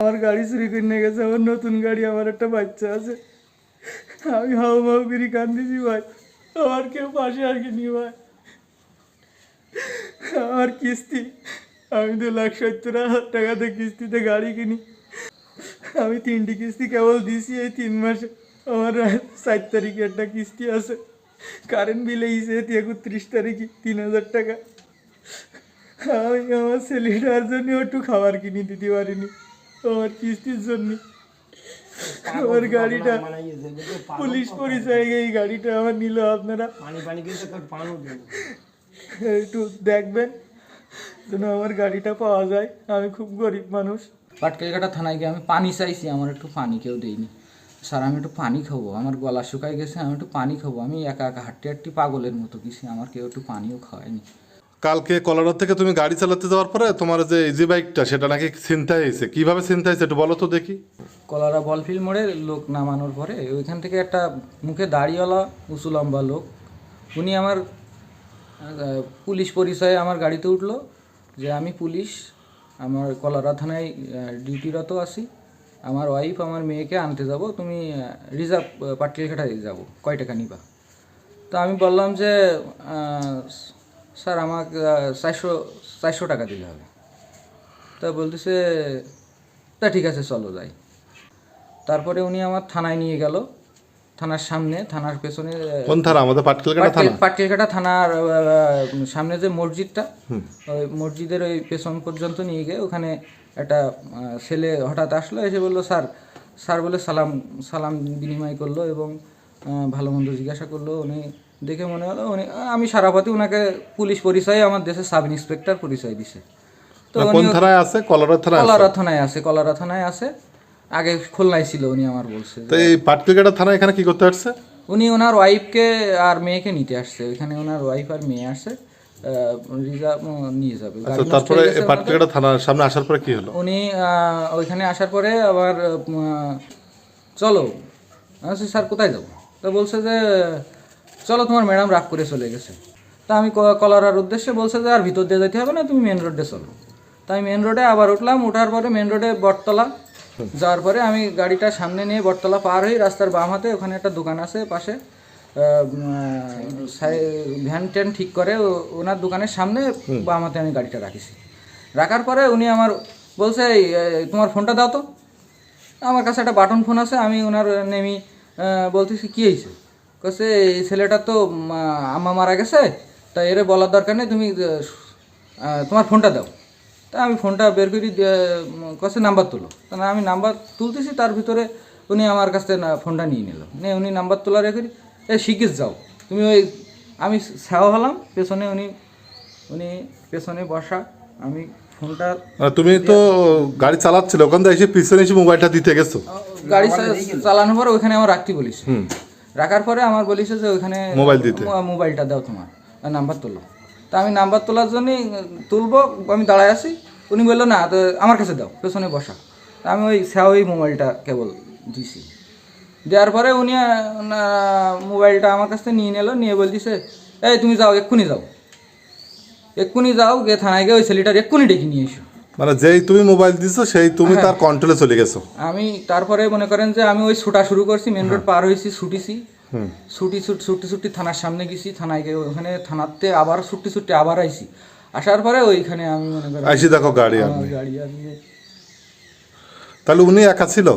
আমার গাড়ি চুরি করে নিয়ে গেছে আমার নতুন গাড়ি, আমার একটা বাচ্চা আছে। আমি হাও মাও করে কান্দিছি ভাই। আমার কেউ পাশে আর কি নি ভাই। আমার কিস্তি, আমি দু লাখ সত্তর হাজার টাকাতে কিস্তিতে গাড়ি কিনি। আমি তিনটি কিস্তি কেবল দিছি এই তিন মাসে। আমার চার তারিখে একটা কিস্তি আছে। কারেন্ট বিলে ইসে একত্রিশ তারিখে তিন হাজার টাকা। আমি আমার ছেলেটার জন্য একটু খাবার কিনে দিতে পারিনি। আমার কিস্তির জন্য। আমার গাড়িটা পুলিশ পরিচয় এই গাড়িটা আমার নিল আপনারা। পানি পানি কিন্তু পানও একটু দেখবেন যেন আমার গাড়িটা পাওয়া যায়। আমি খুব গরিব মানুষ। পাটকেলকাটা থানায় গিয়ে আমি পানি চাইছি আমার একটু পানি কেউ দেয়নি। স্যার আমি একটু পানি খাব আমার গলা শুকাই গেছে আমি একটু পানি খাব। আমি একা একা হাঁটতে হাঁটতে পাগলের মতো কিছু আমার কেউ একটু পানিও খাওয়ায়নি। কালকে কলার থেকে তুমি গাড়ি চালাতে যাওয়ার পরে তোমার যে ইজি বাইকটা সেটা নাকি ছিনতাই হয়েছে? কীভাবে ছিনতাই হয়েছে একটু বলো তো দেখি। কলারা বলফিল মোড়ে লোক নামানোর পরে ওইখান থেকে একটা মুখে দাড়িওয়ালা উঁচু লম্বা লোক, উনি আমার পুলিশ পরিচয়ে আমার গাড়িতে উঠল যে আমি পুলিশ, আমার কলারা থানায় ডিউটিরত আছি, আমার ওয়াইফ আমার মেয়েকে আনতে যাব, তুমি রিজার্ভ পাটকেলঘাটায় যাব, কয় টাকা নিবা? তো আমি বললাম যে স্যার আমাকে চারশো চারশো টাকা দিলে হবে। তা বলতেছে তা ঠিক আছে চলো যাই। তারপরে উনি আমার থানায় নিয়ে গেল। থানার সামনে থানার পেছনে কোন থানা? আমাদের পাটকেলকাটা থানা? পাটকেলঘাটা থানার সামনে যে মসজিদটা ওই মসজিদের ওই পেছন পর্যন্ত নিয়ে গিয়ে ওখানে একটা ছেলে হঠাৎ আসলো এসে বলল স্যার স্যার বলে সালাম সালাম বিনিময় করল এবং ভালো মন্দ জিজ্ঞাসা করল। উনি দেখে মনে হলো উনি আমি সারাপাতি ওনাকে পুলিশ পরিচয়ে আমার দেশের সাব ইন্সপেক্টর পরিচয় দিছে। তো কোন থানায় আছে? কলারের থানায় কলারা থানায় আছে কলারা থানায় আছে। আগে খুলনায় ছিল উনি আমার বলছে। তো এই পাটকেলকাটা থানা এখানে কি করতে আসছে? উনি ওনার ওয়াইফকে আর মেয়েকে নিতে আসছে। ওনার ওয়াইফ আর মেয়ে আসছে। রিজার্ভ নিয়ে যাবে। আচ্ছা নষ্ট তারপরে গেছে এই পাটকেলকাটা থানার সামনে আসার পরে কি হলো? উনি আহ, ওইখানে আসার পরে আবার চলো। স্যার কোথায় যাব? তো বলছে যে চলো তোমার ম্যাডাম রাগ করে চলে গেছে। তা আমি ক- কলারার উদ্দেশ্যে বলছে যে আর ভিতর দিয়ে যেতে হবে না তুমি মেন রোডে চলো। তাই মেন রোডে আবার উঠলাম ওঠার পরে মেন রোডে বটতলা। যাওয়ার পরে আমি গাড়িটা সামনে নিয়ে বটতলা পার হই রাস্তার বাম হাতে ওখানে একটা দোকান আছে পাশে। ভ্যান ট্যান ঠিক করে ওনার দোকানের সামনে বাম হাতে আমি গাড়িটা রাখিছি। রাখার পরে উনি আমার বলছে "এই, এই, তোমার ফোনটা দাও তো। আমার কাছে একটা বাটন ফোন আছে আমি ওনার নেমি বলতেছি কী হয়েছে? কাছে এই ছেলেটা তো আম্মা মারা গেছে তা এরে বলার দরকার নেই তুমি তোমার ফোনটা দাও। তা আমি ফোনটা বের করি কাছে নাম্বার তুলো। তা না আমি নাম্বার তুলতেছি তার ভিতরে উনি আমার কাছ থেকে ফোনটা নিয়ে নিল। নিয়ে উনি নাম্বার তোলা রেখে এ শিখিস যাও। তুমি ওই আমি ছাওয়া হলাম পেছনে উনি উনি পেছনে বসা আমি ফোনটা তুমি তো গাড়ি চালাচ্ছিলে ওখান থেকে এসে পিছনে এসে মোবাইলটা দিতে গেছো। গাড়ি চালানোর পর ওখানে আমার রাখতে বলিস। রাখার পরে আমার বলিস যে ওখানে মোবাইল দিতে। মোবাইলটা দাও তোমার নাম্বার তোলো। তা আমি নাম্বার তোলার জন্য তুলবো আমি দাঁড়ায় আছি। উনি বলল না তো আমার কাছে দাও পেছনে বসা। তা আমি ওই ওই মোবাইলটা কেবল দিছি। দেওয়ার পরে উনি মোবাইলটা আমার কাছ থেকে নিয়ে নিল নিয়ে বলতেছে এই তুমি যাও এক্ষুনি যাও। এক্ষুনি যাও গিয়ে থানায় গিয়ে ওই ছেলেটার এক্ষুনি ডেকে নিয়ে এসো। মানে যেই তুমি মোবাইল দিছো সেই তুমি তার কন্ট্রোলে চলে গেছো। আমি তারপরে মনে করেন যে আমি ওই ছুটা শুরু করছি মেন রোড পার হয়েছি ছুটিছি। ছুটি ছুটি ছুটি ছুটি থানার সামনে গেছি থানায় গিয়ে ওখানে থানাতে আবার ছুটি ছুটি আবার আইছি। আসার পরে ওইখানে আমি মনে করেন আইসি দেখো গাড়ি আর আমার নেই। গাড়ি আমি তাহলে উনি একা ছিল?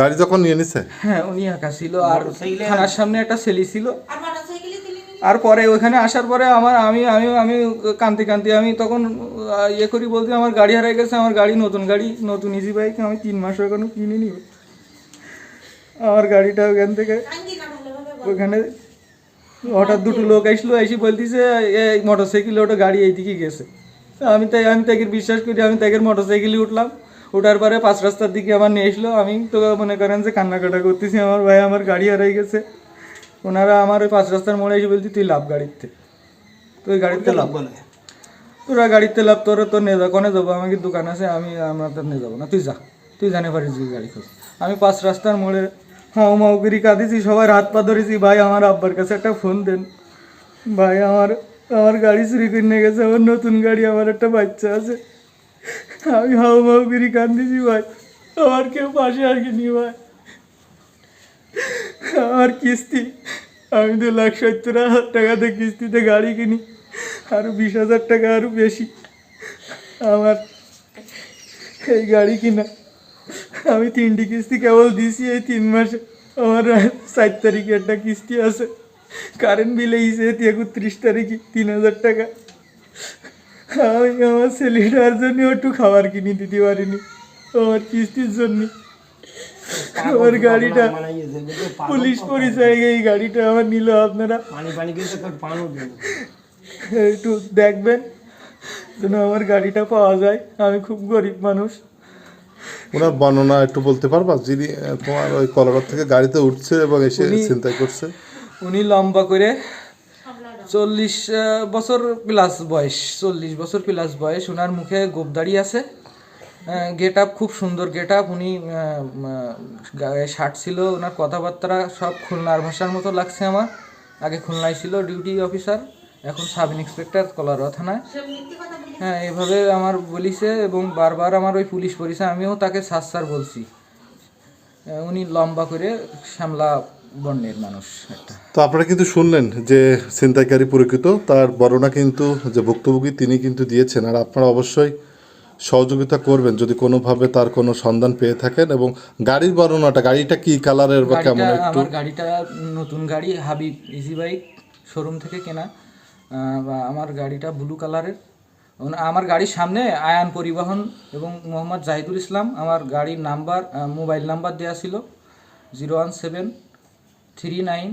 গাড়ি যখন নিয়ে নিছে? হ্যাঁ উনি একা ছিল আর থানার সামনে একটা ছেলে ছিল। আর মোটরসাইকেলে পরে ওখানে আসার পরে আমার আমি আমি আমি কান্তি কান্তি, আমি তখন ইয়ে করি বলতে আমার গাড়ি হারিয়ে গেছে, আমার গাড়ি নতুন গাড়ি, নতুন ইজি বাইক আমি তিন মাস এখনও কিনে নিব আমার গাড়িটা ওখান থেকে। ওখানে হঠাৎ দুটো লোক আসলো, এসে বলতেছে এই মোটর সাইকেলে ওটা গাড়ি এইদিকে গেছে। আমি তাই, আমি তাকে বিশ্বাস করি, আমি তাকে মোটর সাইকেলে উঠলাম। ওঠার পরে পাঁচ রাস্তার দিকে আমার নিয়ে এসলো আমি তো মনে করেন যে কান্নাকাটা করতেছি, আমার ভাই আমার গাড়ি হারাই গেছে। ওনারা আমার ওই পাঁচ রাস্তার মোড়ে এসে বলছি তুই লাভ গাড়িতে। তো ওই গাড়িতে লাভ। বলে। তোরা গাড়িতে লাভ তোর তো নিয়ে যাব কোনে যাব? আমাকে দোকান আছে আমি আমরা তো নিয়ে যাব না। তুই যা তুই জানে পারিস যে গাড়ি খোঁজ। আমি পাঁচ রাস্তার মোড়ে হাও মাও করি কাঁদিছি সবার হাত পা ধরেছি ভাই আমার আব্বার কাছে একটা ফোন দেন। ভাই আমার আমার গাড়ি চুরি করে নিয়ে গেছে আমার নতুন গাড়ি আমার একটা বাচ্চা আছে। আমি হাও মাও করি কান্দিছি ভাই আমার কেউ পাশে আসেনি ভাই? আমার কিস্তি। আমি দু লাখ সত্তর হাজার টাকাতে কিস্তিতে গাড়ি কিনি আরও বিশ হাজার টাকা আরও বেশি। আমার এই গাড়ি কিনা। আমি তিনটি কিস্তি কেবল দিছি এই তিন মাসে। আমার সাত তারিখে একটা কিস্তি আছে। কারেন্ট বিল এইছে একত্রিশ তারিখে তিন হাজার টাকা। আমি আমার ছেলেটার জন্য একটু খাবার কিনে দিতে পারিনি। আমার কিস্তির জন্য। আমার গাড়িটা পুলিশ পরিচয় এই গাড়িটা আমার নিল আপনারা। পানি পানি কিন্তু একটু পানও দেবো একটু দেখবেন যেন আমার গাড়িটা পাওয়া যায়। আমি খুব গরিব মানুষ। ওনার বর্ণনা একটু বলতে পারবা? যিনি তোমার ওই কলার থেকে গাড়িতে উঠছে এবং এসে উনি- চিন্তাই করছে। উনি লম্বা করে চল্লিশ বছর প্লাস বয়স চল্লিশ বছর প্লাস বয়স। ওনার মুখে গোপদাড়ি আছে। গেট আপ খুব সুন্দর। গেট আপ উনি গায়ে শার্ট ছিল ওনার কথাবার্তা সব খুলনার ভাষার মতো লাগছে আমার। আগে খুলনায় ছিল ডিউটি অফিসার এখন সাব ইন্সপেক্টর কলারোয়া থানায় হ্যাঁ এভাবে আমার বলিছে এবং বারবার আমার ওই পুলিশ পরিচয় আমিও তাকে সার সার বলছি। উনি লম্বা করে শ্যামলা বর্ণের মানুষ একটা। তো আপনারা কিন্তু শুনলেন যে ছিনতাইকারী পরিচিত তার বর্ণনা কিন্তু যে ভুক্তভোগী তিনি কিন্তু দিয়েছেন আর আপনারা অবশ্যই সহযোগিতা করবেন যদি কোনোভাবে তার কোনো সন্ধান পেয়ে থাকেন এবং গাড়ির বর্ণনাটা গাড়িটা কি কালারের বা কেমন একটু? আমার গাড়িটা নতুন গাড়ি হাবিব ইজি বাইক শোরুম থেকে কেনা। বা আমার গাড়িটা ব্লু কালারের। আমার গাড়ির সামনে আয়ান পরিবহন এবং মোহাম্মদ জাহিদুল ইসলাম। আমার গাড়ির নাম্বার মোবাইল নাম্বার দেওয়া ছিল zero one seven three nine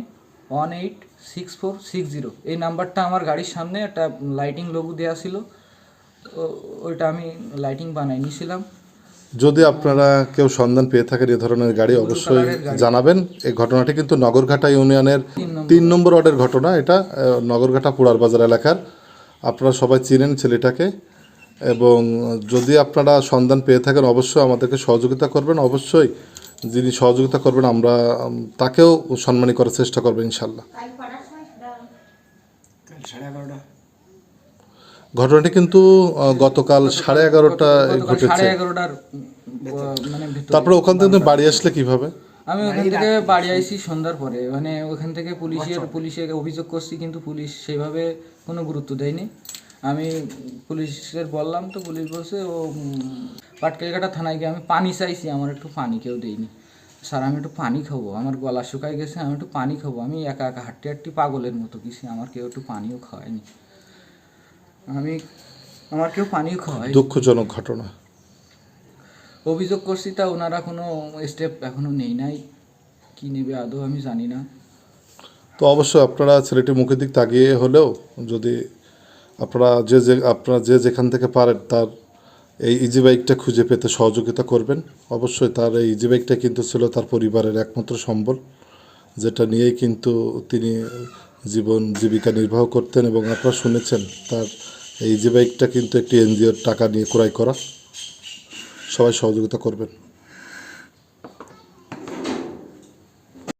one eight six four six zero. এই নাম্বারটা আমার গাড়ির সামনে একটা লাইটিং লোগো দেওয়া ছিল। ওইটা আমি লাইটিং বানাই নিয়েছিলাম যদি আপনারা কেউ সন্ধান পেয়ে থাকেন এ ধরনের গাড়ি অবশ্যই জানাবেন। এই ঘটনাটি কিন্তু নগরঘাটা ইউনিয়নের তিন নম্বর। ওয়ার্ডের ঘটনা। এটা নগরঘাটা পুরার বাজার এলাকার। আপনারা সবাই চিনেন ছেলেটাকে। এবং যদি আপনারা সন্ধান পেয়ে থাকেন অবশ্যই আমাদেরকে সহযোগিতা করবেন। অবশ্যই যিনি সহযোগিতা করবেন আমরা তাকেও সম্মানী করার চেষ্টা করবেন ইনশাল্লাহ কাল কটার সময় দাও। কাল সাড়ে এগারোটা ঘটনাটি কিন্তু গতকাল সাড়ে এগারোটা ঘটেছে সাড়ে এগারোটার মানে তারপরে ওখান থেকে বাড়ি আসলে কীভাবে? আমি ওখান থেকে বাড়ি আইছি সন্ধ্যার পরে। মানে ওখান থেকে পুলিশের পুলিশে অভিযোগ করছি কিন্তু পুলিশ সেভাবে কোনো গুরুত্ব দেয়নি। আমি পুলিশের বললাম তো পুলিশ বলছে ও পাটকেলঘাটা থানায় গিয়ে আমি পানি চাইছি আমার একটু পানি কেউ দেয়নি। স্যার আমি একটু পানি খাব আমার গলা শুকাই গেছে আমি একটু পানি খাব। আমি একা একা হাঁটতে হাঁটতে পাগলের মতো কিছু আমার কেউ একটু পানিও খাওয়ায়নি। আমি আমার কেউ পানিও খাওয়ায় দুঃখজনক ঘটনা। অভিযোগ করছি তা ওনারা কোনো স্টেপ এখনও নেই নাই। কি নেবে আদৌ আমি জানি না। তো অবশ্যই আপনারা ছেলেটির মুখের দিক তাকিয়ে হলেও যদি আপনারা যে যে আপনারা যে যেখান থেকে পারেন তার এই ইজি বাইকটা খুঁজে পেতে সহযোগিতা করবেন। অবশ্যই তার এই ইজি বাইকটা কিন্তু ছিল তার পরিবারের একমাত্র সম্বল যেটা নিয়েই কিন্তু তিনি জীবন জীবিকা নির্বাহ করতেন এবং আপনারা শুনেছেন তার এই যে বাইকটা কিন্তু একটি এনজিওর টাকা নিয়ে ক্রয় করা। সবাই সহযোগিতা করবেন।